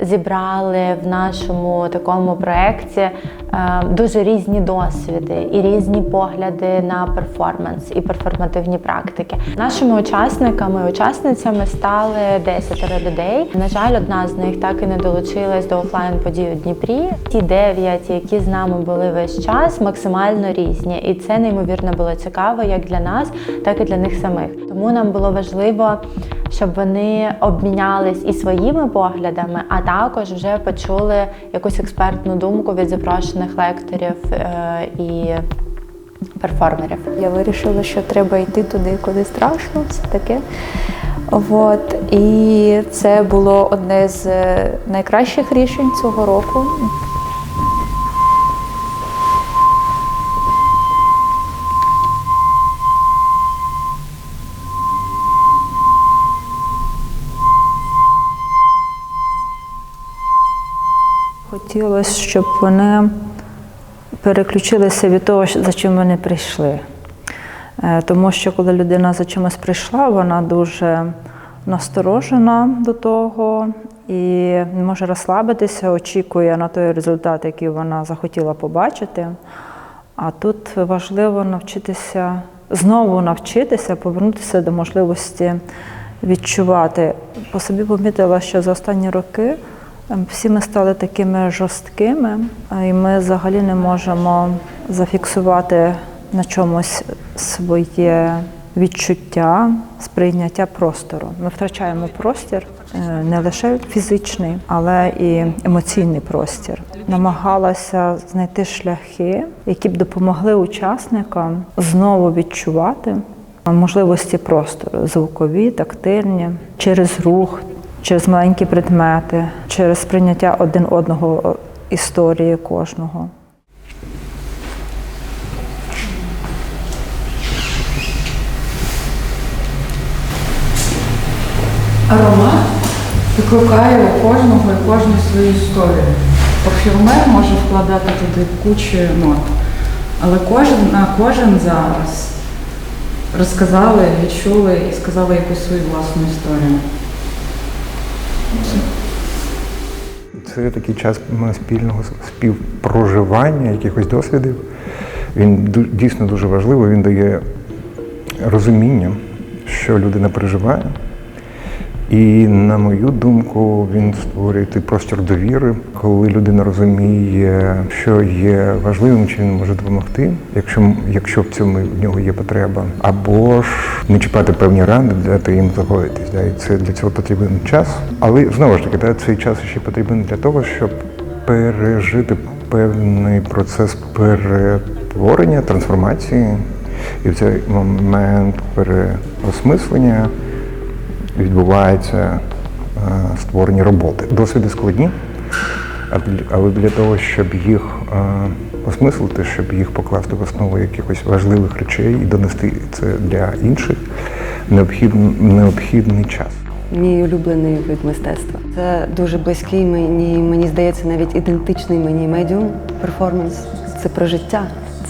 Зібрали в нашому такому проєкті е, дуже різні досвіди і різні погляди на перформанс і перформативні практики. Нашими учасниками, учасницями стали 10 людей. На жаль, одна з них так і не долучилась до офлайн подій у Дніпрі. Ті дев'ять, які з нами були весь час, максимально різні, і це неймовірно було цікаво як для нас, так і для них самих. Тому нам було важливо щоб вони обмінялись і своїми поглядами, а також вже почули якусь експертну думку від запрошених лекторів е, і перформерів. Я вирішила, що треба йти туди, куди страшно, все таке. От. І це було одне з е, найкращих рішень цього року. Хотілося, щоб вони переключилися від того, за чим вони прийшли. Е, Тому що коли людина за чимось прийшла, вона дуже насторожена до того і може розслабитися, очікує на той результат, який вона захотіла побачити. А тут важливо навчитися, знову навчитися, повернутися до можливості відчувати. По собі помітила, що за останні роки всі ми стали такими жорсткими, і ми взагалі не можемо зафіксувати на чомусь своє відчуття, сприйняття простору. Ми втрачаємо простір е, не лише фізичний, але і емоційний простір. Намагалася знайти шляхи, які б допомогли учасникам знову відчувати можливості простору звукові, тактильні, через рух, через маленькі предмети, через сприйняття один одного історії кожного. Аромат викликає у кожного і кожну свою історію. Парфюмер може вкладати туди кучу нот, але кожен на кожен зараз розказали, відчули і сказали якусь свою власну історію. Це такий час спільного співпроживання, якихось досвідів. Він дійсно дуже важливий. Він дає розуміння, що людина переживає. І, на мою думку, він створює той простір довіри, коли людина розуміє, що є важливим, чи він може допомогти, якщо, якщо в цьому в нього є потреба, або ж не чіпати певні рани, дати їм загоїтись. Да? І це для цього потрібен час. Але знову ж таки, да, цей час ще потрібен для того, щоб пережити певний процес перетворення, трансформації. І в цей момент переосмислення відбувається е, створення роботи. Досвіди складні, але для того, щоб їх е, осмислити, щоб їх покласти в основу якихось важливих речей і донести це для інших, необхідний, необхідний час. Мій улюблений вид мистецтва. Це дуже близький мені, мені здається, навіть ідентичний мені медіум перформанс. Це про життя,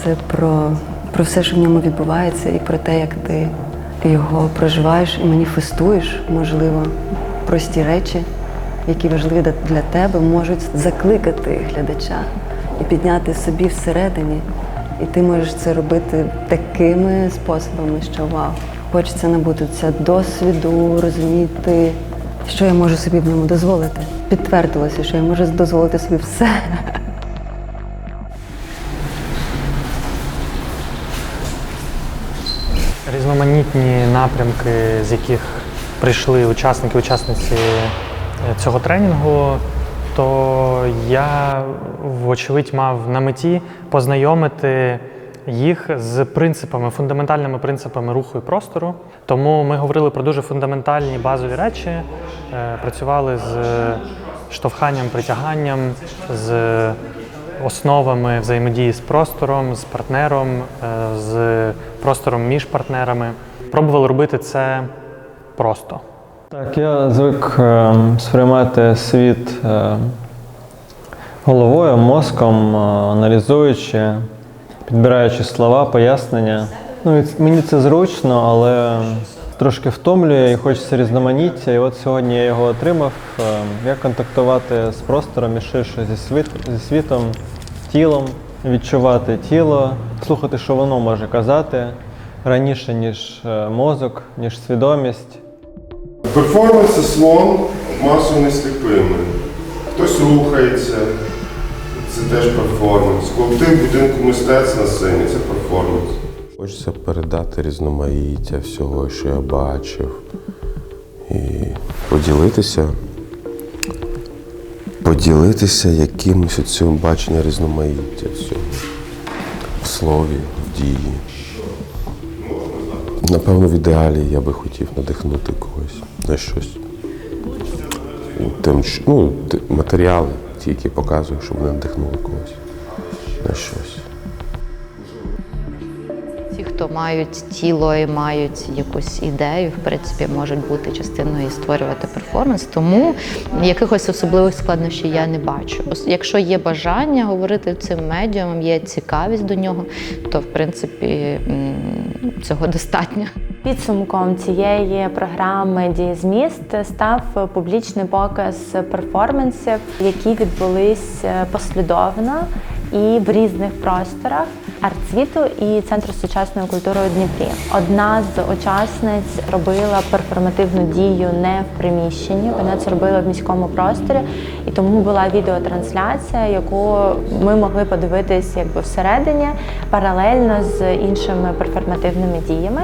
це про, про все, що в ньому відбувається, і про те, як ти його проживаєш і маніфестуєш, можливо, прості речі, які важливі для- для тебе, можуть закликати глядача і підняти собі всередині. І ти можеш це робити такими способами, що вау. Хочеться набутися досвіду, розуміти, що я можу собі в ньому дозволити. Підтвердилося, що я можу дозволити собі все. Різноманітні напрямки, з яких прийшли учасники, учасниці е, цього тренінгу, то я, вочевидь, мав на меті познайомити їх з принципами, фундаментальними принципами руху і простору. Тому ми говорили про дуже фундаментальні базові речі, е, працювали з штовханням, притяганням, з основами взаємодії з простором, з партнером, е, з простором між партнерами. Пробували робити це просто. Так, я звик е, сприймати світ е, головою, мозком, аналізуючи, підбираючи слова, пояснення. Ну, мені це зручно, але трошки втомлює і хочеться різноманіття. І от сьогодні я його отримав. Е, Як контактувати з простором і ширше зі, світ, зі світом, тілом, відчувати тіло, слухати, що воно може казати раніше, ніж е, мозок, ніж свідомість. Перформанс це слон масово несліпими. Хтось рухається, це теж перформанс. Колектив будинку мистецтв на сцені це перформанс. Хочеться передати різноманіття всього, що я бачив, і поділитися, поділитися якимось цим баченням різноманіття всього. В слові, в дії. Напевно, в ідеалі я би хотів надихнути когось на щось. Тим, ну, матеріали, ті, які показують, щоб надихнули когось на щось. Ті, хто мають тіло і мають якусь ідею, в принципі, можуть бути частиною і створювати перформанс. Тому якихось особливих складнощів я не бачу. Якщо є бажання говорити цим медіумом, є цікавість до нього, то в принципі цього достатньо. Підсумком цієї програми «Дієзміст» став публічний показ перформансів, які відбулись послідовно і в різних просторах арт-світу і центру сучасної культури у Дніпрі. Одна з учасниць робила перформативну дію не в приміщенні, вона це робила в міському просторі, і тому була відеотрансляція, яку ми могли подивитись якби всередині паралельно з іншими перформативними діями.